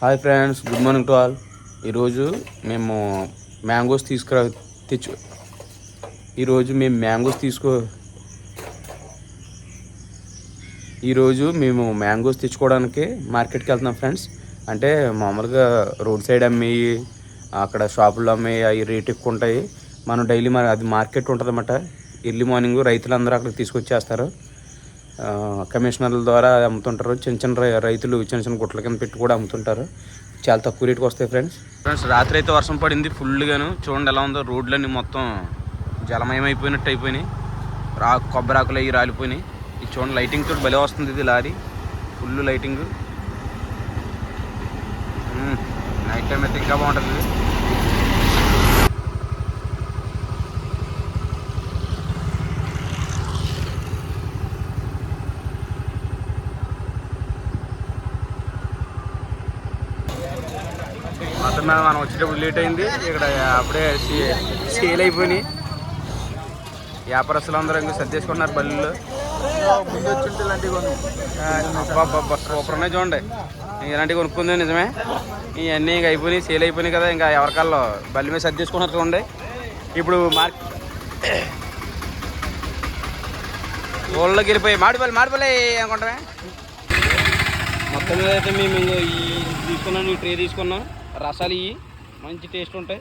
Hi friends good morning to all. ఈరోజు మేము mangoes తీసుకురా తెచ్చు ఈరోజు మేము మ్యాంగోస్ తీసుకో ఈరోజు మేము మ్యాంగోస్ తెచ్చుకోవడానికి మార్కెట్కి వెళ్తున్నాం ఫ్రెండ్స్. అంటే మామూలుగా రోడ్ సైడ్ అమ్మి అక్కడ షాపుల్లో అమ్మి అవి రేట్ ఎక్కువ ఉంటాయి. మనం డైలీ మరి అది మార్కెట్ ఉంటుంది అన్నమాట ఎర్లీ మార్నింగ్ రైతులందరూ అక్కడికి తీసుకొచ్చేస్తారు. కమిషనర్ల ద్వారా అమ్ముతుంటారు. చిన్న చిన్న రైతులు చిన్న చిన్న గుట్ల కింద పెట్టి కూడా అమ్ముతుంటారు. చాలా తక్కువ రేటుకి వస్తాయి ఫ్రెండ్స్ ఫ్రెండ్స్ రాత్రి అయితే వర్షం పడింది ఫుల్గాను చూడండి ఎలా ఉందో రోడ్లన్నీ మొత్తం జలమయం అయిపోయినట్టు అయిపోయినాయి. రా కొబ్బరాకులు అవి రాలిపోయినాయి. ఇది చూడండి లైటింగ్ తోటి భలే వస్తుంది ఇది lorry. Full lighting night time అయితే ఇంకా బాగుంటుంది. పొద్దున్న మనం వచ్చేటప్పుడు లేట్ అయింది. ఇక్కడ అప్పుడే సేల్ అయిపోయినాయి. వ్యాపారస్తులు అందరూ ఇంకా సర్దేసుకుంటున్నారు చేసుకుంటున్నారు ముందు సూపర్ ఉన్నాయి చూడండి. ఇలాంటివి కొనుక్కుంది నిజమే. ఇవన్నీ ఇంకా అయిపోయినాయి సేల్ అయిపోయినాయి కదా. ఇంకా ఎవరికాల్లో బల్లి మీద సర్దేసుకున్నారు చూడండి. ఇప్పుడు మార్క్ ఊళ్ళోకి వెళ్ళిపోయి మాడిపల్లి మాడిపల్లి అనుకుంటామే మొత్తం మీద అయితే మేము ఈ తీసుకున్నాం ఈ ట్రే తీసుకున్నాం. రసాలు ఇవి మంచి టేస్ట్ ఉంటాయి.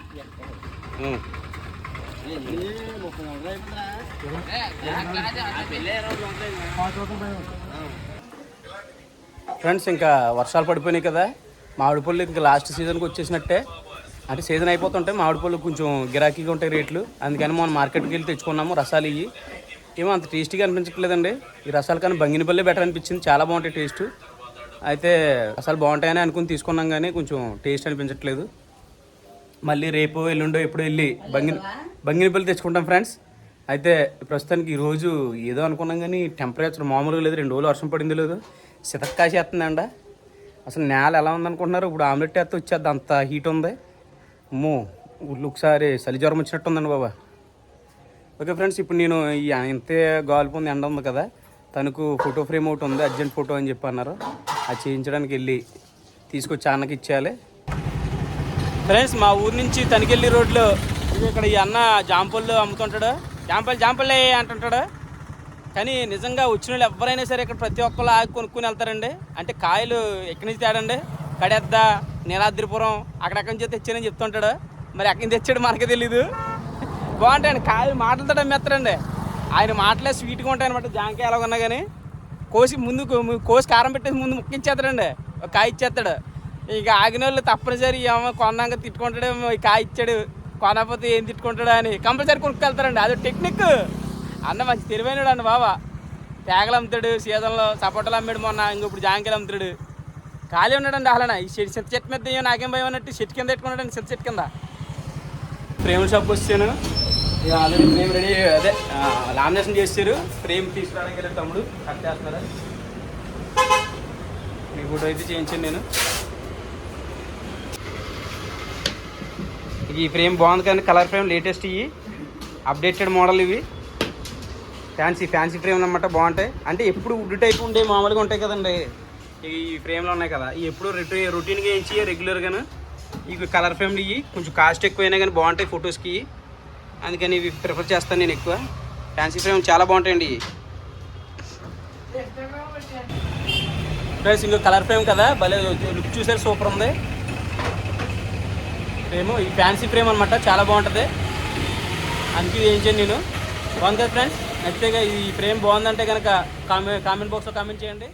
ఫ్రెండ్స్ ఇంకా వర్షాలు పడిపోయినాయి కదా. మామిడి పళ్ళు ఇంకా లాస్ట్ సీజన్కి వచ్చేసినట్టే. అంటే సీజన్ అయిపోతుంటే మామిడి పళ్ళు కొంచెం గిరాకీగా ఉంటాయి రేట్లు. అందుకని మనం మార్కెట్కి వెళ్ళి తెచ్చుకున్నాము రసాలు ఇవి ఏమో అంత టేస్టీగా అనిపించట్లేదండి. ఈ రసాలు కానీ బంగినపల్లి బెటర్ అనిపించింది. చాలా బాగుంటాయి టేస్ట్. అయితే అసలు బాగుంటాయని అనుకుని తీసుకున్నాం కానీ కొంచెం టేస్ట్ అనిపించట్లేదు. మళ్ళీ రేపు ఎల్లుండో ఎప్పుడో వెళ్ళి బంగిని బంగినపల్లి తెచ్చుకుంటాం ఫ్రెండ్స్. అయితే ప్రస్తుతానికి ఈరోజు ఏదో అనుకున్నాం కానీ టెంపరేచర్ మామూలుగా లేదు. రెండు రోజులు వర్షం పడింది లేదు. సితక్కాసేస్తుందండ అసలు నేల ఎలా ఉందనుకుంటున్నారు? ఇప్పుడు ఆమ్లెట్ వేస్తే వచ్చేది అంత హీట్ ఉంది. అమ్మో ఊళ్ళో ఒకసారి చలి జ్వరం వచ్చినట్టు బాబా. ఓకే ఫ్రెండ్స్ ఇప్పుడు నేను ఈ ఇంతే గాల్పు ఉంది ఎండ ఉంది కదా. తనకు ఫోటో ఫ్రేమ్ ఒకటి ఉంది అర్జెంట్ ఫోటో అని చెప్పి అన్నారు. అది చేయించడానికి వెళ్ళి తీసుకొచ్చి అన్నకి ఇచ్చేయాలి. ఫ్రెండ్స్ మా ఊరు నుంచి తనికెళ్ళి రోడ్లో ఇక్కడ ఈ అన్న జాంపళ్ళు అమ్ముతుంటాడు. జాంపల్ జాంపల్లి అంటుంటాడు. కానీ నిజంగా వచ్చిన వాళ్ళు ఎవరైనా సరే ఇక్కడ ప్రతి ఒక్కరు ఆగి కొనుక్కుని వెళ్తారండి. అంటే కాయలు ఎక్కడి నుంచి తేడండి? కడెద్ద నీలాద్రిపురం అక్కడెక్కడి నుంచి తెచ్చానని చెప్తుంటాడు. మరి ఎక్కడి నుంచి తెచ్చాడు మనకే తెలీదు. బాగుంటాయండి. కాయలు మాటలతో అమ్మేస్తారండి. ఆయన మాటలే స్వీట్గా ఉంటాయన్నమాట. జాంకాయ ఎలా ఉన్నా కానీ కోసి ముందు కోసి కారం పెట్టేసి ముందు ముక్కించేస్తాడండి. ఒక కాయ ఇచ్చేస్తాడు. ఇక ఆగిన వాళ్ళు తప్పనిసరి ఏమో కొన్నాక తిట్టుకుంటాడేమో ఈ కాయ ఇచ్చాడు. కొనకపోతే ఏం తిట్టుకుంటాడు అని కంపల్సరీ కొనుక్కెళ్తారండి. అది టెక్నిక్. అన్న మంచి తెలివైనడు అన్న బాబా తేగలు అమ్ముతాడు సీజన్లో సపోటాలు అమ్మాడు మొన్న ఇంక ఇప్పుడు జాంకాయలు అమ్ముతాడు. ఖాళీ ఉన్నాడండి అలానే ఈ చెట్టు చెట్టు మీద నాకేం భయం అన్నట్టు చెట్టు కింద పెట్టుకున్నాడండి చెట్టు చెట్టు కింద. ప్రేమ షాప్ వచ్చాను ఇక ఆల్రెడీ ఫ్రేమ్ రెడీ అదే లామినేషన్ చేస్తారు ఫ్రేమ్ తీసుకురావడానికి వెళ్ళి తమ్ముడు కట్ చేస్తున్నారా. మీ ఫోటో అయితే చేయించాను నేను. ఈ ఫ్రేమ్ బాగుంది కానీ కలర్ ఫ్రేమ్ లేటెస్ట్ ఇవి. అప్డేటెడ్ మోడల్ ఇవి. ఫ్యాన్సీ ఫ్యాన్సీ ఫ్రేమ్ అనమాట బాగుంటాయి. అంటే ఎప్పుడు వుడ్ టైప్ ఉండే మామూలుగా ఉంటాయి కదండి. ఈ ఫ్రేమ్లో ఉన్నాయి కదా. ఇవి ఎప్పుడు రొటీన్గా వేయించి రెగ్యులర్గాను ఇవి కలర్ ఫ్రేమ్లు ఇవి. కొంచెం కాస్ట్ ఎక్కువైనా కానీ బాగుంటాయి ఫొటోస్కి అందుకని ఇవి ప్రిఫర్ చేస్తాను నేను ఎక్కువ. ఫ్యాన్సీ ఫ్రేమ్ చాలా బాగుంటాయండి. ఫ్రెండ్స్ ఇంకో కలర్ ఫ్రేమ్ కదా. భలే లుక్ చూసారు సూపర్ ఉంది. ఫ్రేమ్ ఈ ఫ్యాన్సీ ఫ్రేమ్ అనమాట చాలా బాగుంటుంది. అందుకే ఏం చేయను నేను. బాగుంది కదా ఫ్రెండ్స్ నచ్చితే ఈ ఫ్రేమ్ బాగుందంటే కనుక కామెంట్ కామెంట్ బాక్స్లో కామెంట్ చేయండి.